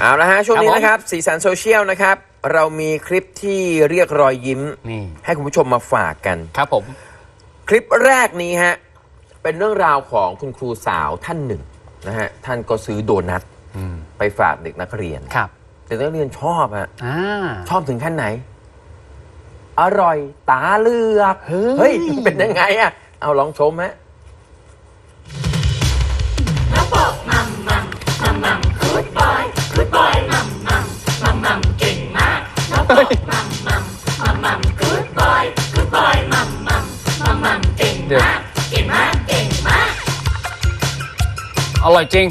เอาละฮะช่วงนี้ครับผมนะครับสีสันโซเชียลนะครับ เรามีคลิปที่เรียกรอยยิ้ม นี่ให้คุณผู้ชมมาฝากกัน ครับผม คลิปแรกนี้ฮะ เป็นเรื่องราวของคุณครูสาวท่านหนึ่งนะฮะท่านก็ซื้อโดนัทอืมไปฝากเด็กนักเรียนครับเด็กนักเรียนชอบฮะอ่า ชอบถึงขั้นไหน อร่อยตาเลือกเฮ้ย เป็นยังไงอะเอาลองชมฮะ เดี๋ยวอร่อยจริง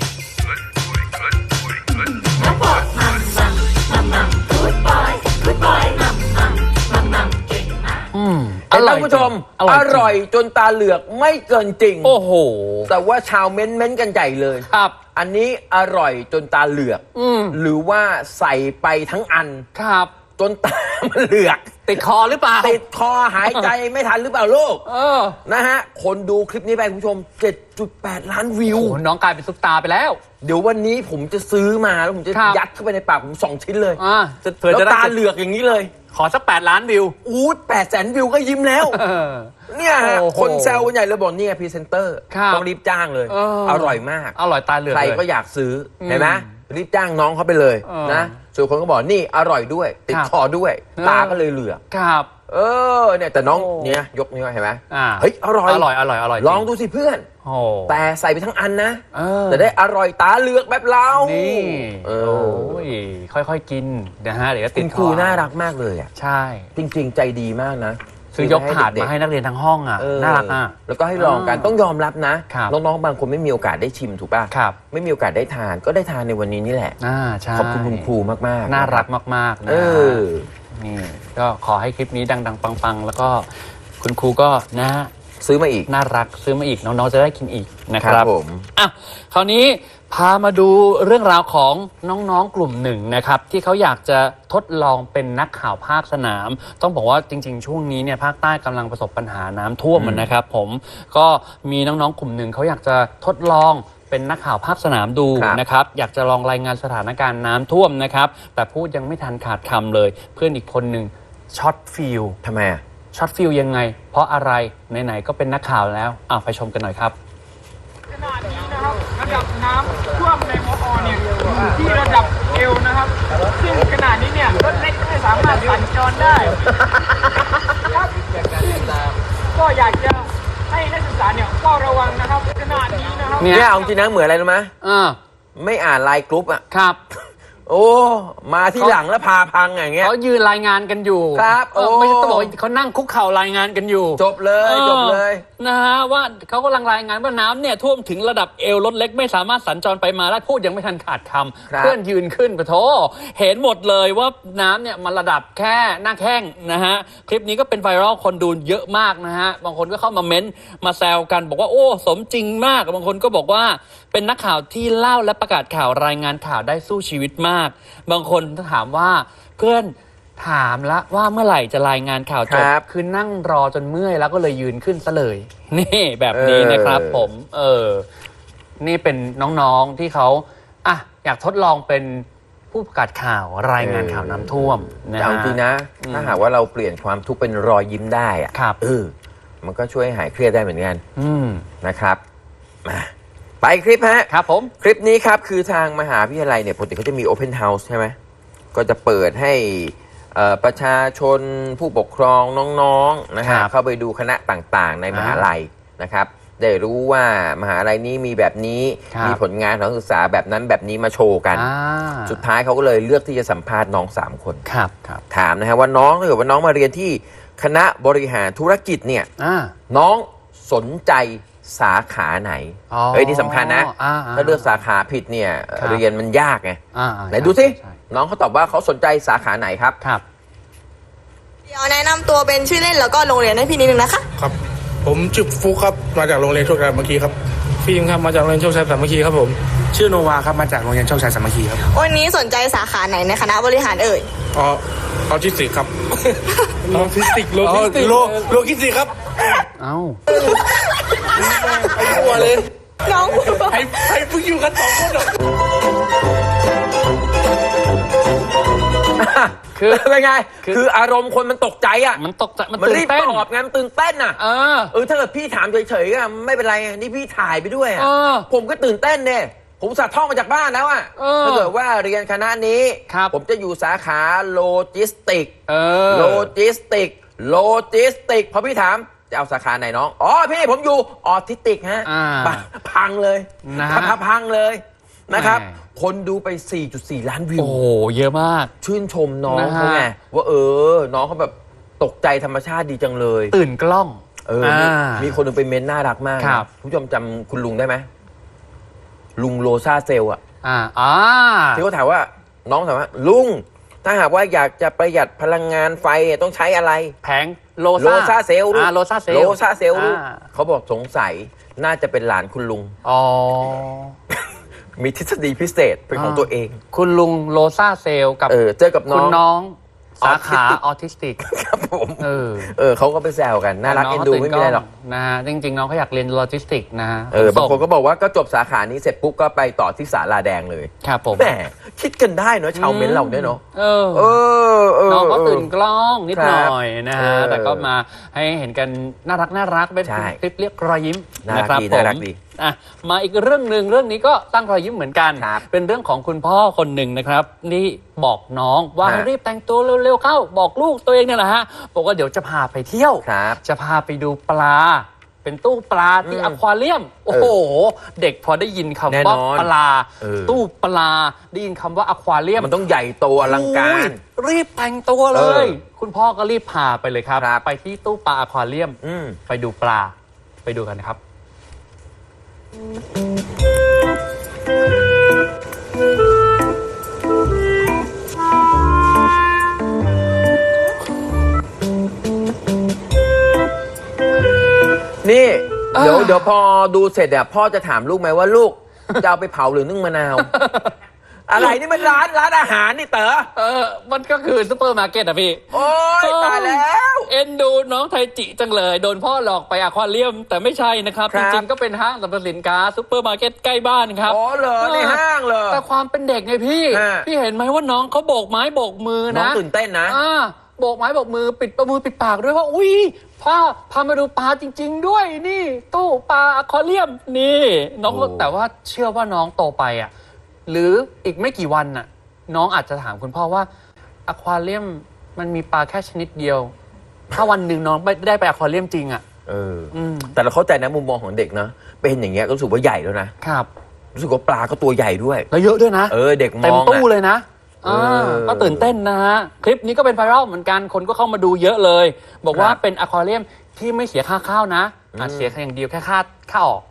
อืมแต่ท่านผู้ชม อร่อยจริงร่อยจนตาเหลือกไม่เกินจริง โอ้โห แต่ว่าชาวเม้นเม้นกันใหญ่เลย ครับ อันนี้อร่อยจนตาเหลือก อืม หรือว่าใส่ไปทั้งอัน ครับ จนตามันเหลือก ติดคอหรือเปล่าติดคอหายใจไม่ทันหรือเปล่าลูกเออนะฮะ คนดูคลิปนี้ไปคุณผู้ชม 7.8 ล้านวิว โอ้โหน้องกลายเป็นซุปตาร์ไปแล้ว เดี๋ยววันนี้ผมจะซื้อมาแล้วผมจะครับ ยัดเข้าไปในปากผมสองชิ้นเลยอ่าจะเผื่อแล้วจะได้ตาเหลือกอย่างนี้เลยขอสักแปดล้านวิว อู้แปดแสนวิวก็ยิ้มแล้ว เออ เนี่ยฮะโอ้โหคนแซวกันใหญ่เลยบอกเนี่ยพรีเซนเตอร์ครับต้องรีบจ้างเลยเอออ ร่อยมาก อร่อยตาเหลือกใครเลย ก็อยากซื้ออมเห็นไหมรีบจ้างน้องเขาไปเลยเออ นะ ส่วนคนก็บอกนี่อร่อยด้วย ติดครับคอด้วยเออตาก็เลยเหลือกครับ เออเนี่ยแต่น้องโอ้เนี่ยยกนิ้วเห็นไหมอ่า เฮ้ยอร่อยอร่อยอร่อยอร่อยลองดูสิเพื่อน โอ้ แต่ใส่ไปทั้งอันนะเออ จะได้อร่อยตาเหลือกแบบเรานี่ เอโอ้อ ยค่อยๆกินนะฮะเดี๋ยวก็ติคุดณคครูอน่ารักมากเลยอะ ใช่ จริง ๆ ใจดีมากนะ ซื้อยกถาดเด็มากให้นักเรียนทั้งห้องอะเออน่ารักอะ แล้วก็ให้ลองกันอ่าต้องยอมรับนะ ครับน้องๆบางคนไม่มีโอกาสได้ชิมถูกป่ะครับ ไม่มีโอกาสได้ทานก็ได้ทานในวันนี้นี่แหละ อ่าใช่ขอบคุณคุณครูมากๆน่ารักมากๆนะเอฮะอนี่ก็ขอให้คลิปนี้ดัง ๆ ปัง ๆ แล้วก็คุณครูก็นะฮะ ซื้อมาอีก น่ารักซื้อมาอีกน้องๆจะได้กินอีกนะคครัรับบผมอะคราวนี้พามาดูเรื่องราวของน้องๆกลุ่มหนึ่งนะครับ ที่เขาอยากจะทดลองเป็นนักข่าวภาคสนาม ต้องบอกว่าจริง ๆ ช่วงนี้เนี่ยภาคใต้กำลังประสบปัญหาน้ำท่วมนะครับ ผมก็มีน้องๆกลุ่มหนึ่งเขาอยากจะทดลองเป็นนักข่าวภาคสนามดูครับนะครับ อยากจะลองรายงานสถานการณ์น้ำท่วมนะครับ แต่พูดยังไม่ทันขาดคำเลย เพื่อนอีกคนหนึ่งช็อตฟิลทำไมอะ ช็อตฟิลยังไง เพราะอะไรไหนๆก็เป็นนักข่าวแล้วอะไปชมกันหน่อยครับขนาดนี้นะครับระดับน้ำท่วมในมอเนี่ยอยู่ที่ระดับเอวนะครับ ซึ่งขนาดนี้เนี่ยรถเล็กไม่สามารถสัญจรได้ครับก็อยากจะให้นักศึกษาเนี่ยเฝ้าระวังนะครับขนาดนี้นะครับเนี่ยเนี่ยเอาจริงนะเหมือนอะไรรู้ไหมอ่าไม่อ่านไลน์กรุ๊ปอะครับ โอ้ มาที่หลังแล้วพาพังอย่างเงี้ยเขายืนรายงานกันอยู่ครับเออโอ้ไม่ใช่ต้องบอกว่าเขานั่งคุกเข่ารายงานกันอยู่ จบเลยออจบเลยนะฮะว่าเขากำลังรายงานว่าน้ำเนี่ยท่วมถึงระดับเอวรถเล็กไม่สามารถสัญจรไปมาได้พูดยังไม่ทันขาดคำครับเพื่อนยืนขึ้นปะโถเห็นหมดเลยว่าน้ำเนี่ยมันระดับแค่หน้าแข้งนะฮะคลิปนี้ก็เป็นไวรัลคนดูเยอะมากนะฮะบางคนก็เข้ามาเม้นต์มาแซวกันบอกว่าโอ้สมจริงมากบางคนก็บอกว่าเป็นนักข่าวที่เล่าและประกาศข่าวรายงานข่าวได้สู้ชีวิตมากบางคนถามว่าเพื่อนถามละว่าเมื่อไหร่จะรายงานข่าวจบครับ คือนั่งรอจนเมื่อยแล้วก็เลยยืนขึ้นซะเลย นี่แบบนี้นะครับเออผม เออ นี่เป็นน้องๆที่เขาอะอยากทดลองเป็นผู้ประกาศข่าวรายงานข่าวน้ำท่วมนะแต่เอาจริงนะ ถ้าหากว่าเราเปลี่ยนความทุกข์เป็นรอยยิ้มได้อะครับเออมันก็ช่วยหายเครียดได้เหมือนกันอืมนะครับมา ไปคลิปฮะ ครับผม คลิปนี้ครับ คือทางมหาวิทยาลัยเนี่ยปกติเขาจะมี Open House ใช่ไหมก็จะเปิดให้เอ่อประชาชนผู้ปกครองน้องๆนะครัฮะบเข้าไปดูคณะต่างๆ ในมหาลัยนะครับ ได้รู้ว่ามหาลัยนี้มีแบบนี้ครับมีผลงานของนักศึกษาแบบนั้นแบบนี้มาโชว์กันอ่าสุดท้ายเขาก็เลยเลือกที่จะสัมภาษณ์น้อง 3 คนครับครับถามนะฮะว่าน้องถ้าเกิดว่าน้องมาเรียนที่คณะบริหารธุรกิจเนี่ยอ่าน้องสนใจ สาขาไหนอ๋อเฮ้ยนี่สำคัญนะอ่าถ้าเลือกสาขาผิดเนี่ยครับ เรียนมันยากไงอ่าไหนดูสิใช่น้องเขาตอบว่าเขาสนใจสาขาไหนครับ ครับ เดี๋ยวแนะนำตัวเป็นชื่อเล่นแล้วก็โรงเรียนให้พี่นิดนึงนะคะ ครับ ผมชื่อฟุกครับ มาจากโรงเรียนโชคชัยสามัคคีครับ ฟิล์มครับมาจากโรงเรียนโชคชัยสามัคคีครับผม ชื่อโนวาครับมาจากโรงเรียนโชคชัยสามัคคีครับ วันนี้สนใจสาขาไหนในคณะบริหารเอ่ย อ๋อออทิสติกครับ โลจิสติก โลอ๋อจิสติก โลโลกิสติกครับ เอ้า ไปมั่วเลยน้องไอ้ไอ้เพิ่งอยู่กันสองคนเหรอคือ เป็นไง คือ คืออารมณ์คนมันตกใจอะ มันตกใจมันมันตื่รีนบเต้นตอบไงมันตื่นเต้นอะ เออ เออถ้าเกิดพี่ถามเฉยๆก็ไม่เป็นไรไงนี่พี่ถ่ายไปด้วยอะเออผมก็ตื่นเต้นเนี่ยผมสัตว์ท่องมาจากบ้านแล้วอะเออถ้าเกิดว่าเรียนคณะนี้ ครับ ผมจะอยู่สาขาโลจิสติก เออ โลจิสติก โลจิสติกพอพี่ถาม จะเอาสาขาไหนน้อง อ๋อพี่ผมอยู่ออทิสติกฮะอ่าปะพังเลยนะฮะพังพังเลยนะครับ แหม่ คนดูไป 4.4 ล้านวิว โอ้โหเยอะมาก ชื่นชมน้องนะฮะ เขาไงว่าเออ น้องเขาแบบตกใจธรรมชาติดีจังเลยตื่นกล้องเออมีมีคนหนึงไปเม้นต์น่ารักมากนะครับ คุณผู้ชมจำคุณลุงได้ไหมลุงโลซาเซลอะ อ่าอ่า ที่เขาถามว่าน้องถามว่าลุง ถ้าหากว่าอยากจะประหยัดพลังงานไฟต้องใช้อะไร แผงโลโลซาเซลล์ลูกอ่าโลซาเซลโลซาเซลล์ลูกอ่าเขาบอกสงสัยน่าจะเป็นหลานคุณลุง อ๋อ มีทฤษฎีพิเศษเป็นของอ่าตัวเอง คุณลุงโลซาเซลกับเออเจอกับน้คุอณงน้อง สาขา Autistic ออทิสติกครับผมเออเออเขาก็ไปแซวกัน น่ารักเอ็นดูไม่มีอะไรหรอกนะฮะจริงๆ น้องเขาอยากเรียนโลจิสติกนะฮะเออบางคนส่ก็บอกว่าก็จบสาขานี้เสร็จปุ๊บก็ไปต่อที่สาลาแดงเลยครับผมแหมคิดกันได้เนอะชาวเม้นต์เราเนี่ยเนาะเออเออเออน้องก็เออตื่นกล้องนิดคหรับน่อยนะฮะเออแต่ก็มาให้เห็นกันน่ารักน่ารักเป็นใช่คลิปเรียกรอยยิ้มน่ารักนะครับดีผมน่ารักดี อะมาอีกเรื่องหนึ่งเรื่องนี้ก็ตั้งรอยยิ้มเหมือนกัน ครับเป็นเรื่องของคุณพ่อคนหนึ่งนะครับ นี่บอกน้องว่าฮะ ให้รีบแต่งตัวเร็วๆเข้า บอกลูกตัวเองเนี่ยแหละฮะบอกว่าเดี๋ยวจะพาไปเที่ยว ครับ จะพาไปดูปลา เป็นตู้ปลาที่อืมอควาเรียม โอ้โห เด็กพอได้ยินคำแน่ว่านอนปลา เออ ตู้ปลาได้ยินคำว่าอควาเรียม มันต้องใหญ่โตอลังการ โอ้ยรีบแต่งตัวเลยเออคุณพ่อก็รีบพาไปเลยครับ ครับ ไปที่ตู้ปลาอควาเรียม อืม ไปดูปลา ไปดูกันนะครับ นี่เออเดี๋ยวเดี๋ยวพอดูเสร็จอะพ่อจะถามลูกไหมว่าลูก จะเอาไปเผาหรือนึ่งมะนาว อะไรนี่มันร้านร้านอาหารนี่เต๋อเออ มันก็คือซุปเปอร์มาร์เก็ตอะพี่ โอ้ยตายแล้ว เอ็นดูน้องไทจิจังเลย โดนพ่อหลอกไปอควาเรียม แต่ไม่ใช่นะครับครัจบริงๆก็เป็นห้างสรรพสินค้าซุปเปอร์มาร์เก็ตใกล้บ้านครับ อ๋อเหรอในห้างเหรอ แต่ความเป็นเด็กไงพี่ ฮะ พี่เห็นไหมว่าน้องเขาโบกไม้โบกมือน้องนะ ตื่นเต้นนะ อ่าโบกไม้โบกมือปิดประมือปิดปากด้วยว่า อุ้ยพ่อพามาดูปลาจริง ๆ ด้วยนี่ ตู้ปลาอควาเรียมนี่ น้องก็โอ้ แต่ว่าเชื่อว่าน้องโตไปอะ หรืออีกไม่กี่วันน่ะ น้องอาจจะถามคุณพ่อว่าอควาเรียมมันมีปลาแค่ชนิดเดียว ถ้าวันหนึ่งน้องไม่ได้ไปอควาเรียมจริงอะเออออืมแต่เราเข้าใจนะมุมมองของเด็กนะเป็นอย่างเงี้ยก็รู้สึกว่าใหญ่แล้วนะครับ รู้สึกว่าปลาก็ตัวใหญ่ด้วย แล้วเยอะด้วยนะ เออเด็กมเต็มองตู้อะเลยนะเอออ่าก็ตื่นเต้นนะฮะ คลิปนี้ก็เป็นไวรัลเหมือนกัน คนก็เข้ามาดูเยอะเลย บอกว่าครับ เป็นอควาเรียมที่ไม่เสียค่าข้าวนะอาจอืมเสียแค่อย่างเดียวแค่ค่าค่าออก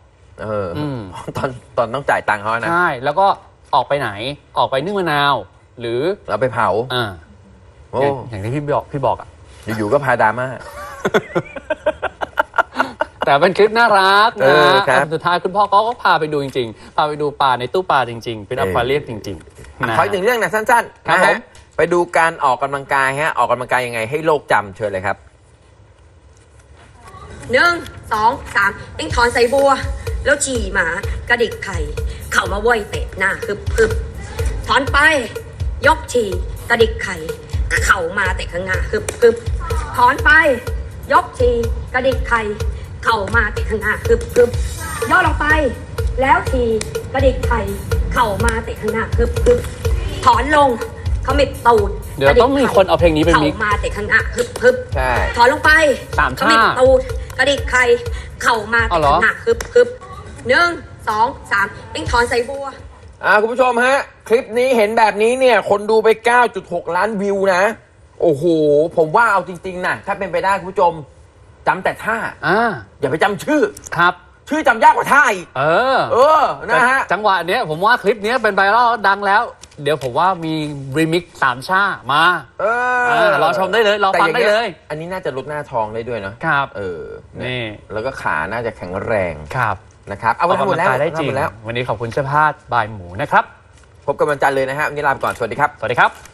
เอออม ตอนตอนต้องจ่ายตังค์เขานะ ใช่ แล้วก็ ออกไปไหน ออกไปนึ่งมะนาว หรือเราไปเผาอ่าโอ้อย่างอย่างที่พี่บอกพี่บอกอะอยู่ๆก็พาดราม่า แต่เป็นคลิปน่ารักเอนะอครับ สุดท้ายคุณพ่อเขาก็พาไปดูจริง ๆ พาไปดูปลาในตู้ปลาจริง ๆ เป็นเอออควาเรียมจริงๆนะ ขออีกหนึ่งเรื่องนะสั้นๆครับนะผฮะม ไปดูการออกกำลังกายฮะออกกำลังกายยังไงให้โลกจำเชิญเลยครับ หนึ่งสองสามเอ็งถอนใส่บัว แล้วฉี่หมากระดิกไข่ เข่ามาว้อยเตะหน้าฮึบฮึบถอนไป ยกฉี่กระดิกไข่เข่ามาเตะข้างหน้าฮึบฮึบถอนไป ยกฉี่กระดิกไข่เข่ามาเตะข้างหน้าฮึบฮึบย่อลงไป แล้วฉี่กระดิกไข่เข่ามาเตะข้างหน้าฮึบฮึบถอนลงขมิบตูดเดี๋ยวต้องมีคนเอาเพลงนี้ไปเข่ามิกซ์มาเตะข้างหน้าฮึบฮึบใช่ถอนลงไปสามขมิบท่าตูดกระดิกไข่เข่ามาเอาเหรอหนักฮึบฮึบหนึ่ง สองสามเอ็งถอนใส่บัว อ่าคุณผู้ชมฮะ คลิปนี้เห็นแบบนี้เนี่ย คนดูไป 9.6 ล้านวิวนะ โอ้โห ผมว่าเอาจริง ๆนะถ้าเป็นไปได้คุณผู้ชมจำแต่ท่า อ่าอย่าไปจำชื่อ ครับ ชื่อจำยากกว่าท่าอีก เออเออ นะฮะแต่จังหวะเนี้ยผมว่าคลิปเนี้ยเป็นไวรัลดังแล้ว เดี๋ยวผมว่ามีรีมิกซ์สามชามาเออเออรอชมได้เลย รอฟังได้เลยแต่อางงี้อันนี้น่าจะลดหน้าทองได้ด้วยเนาะครับ เออนี่ แล้วก็ขาน่าจะแข็งแรง ครับ นะครับเอาอไปอกทั้งหมกำดลังแล้วกายได้จริทั้งหมดแล้ววันนี้ขอบคุณเสื้อผ้าบายหมูนะครับ พบกันวันจันทร์เลยนะฮะวันนี้ลาไปก่อนสวัสดีครับ สวัสดีครับ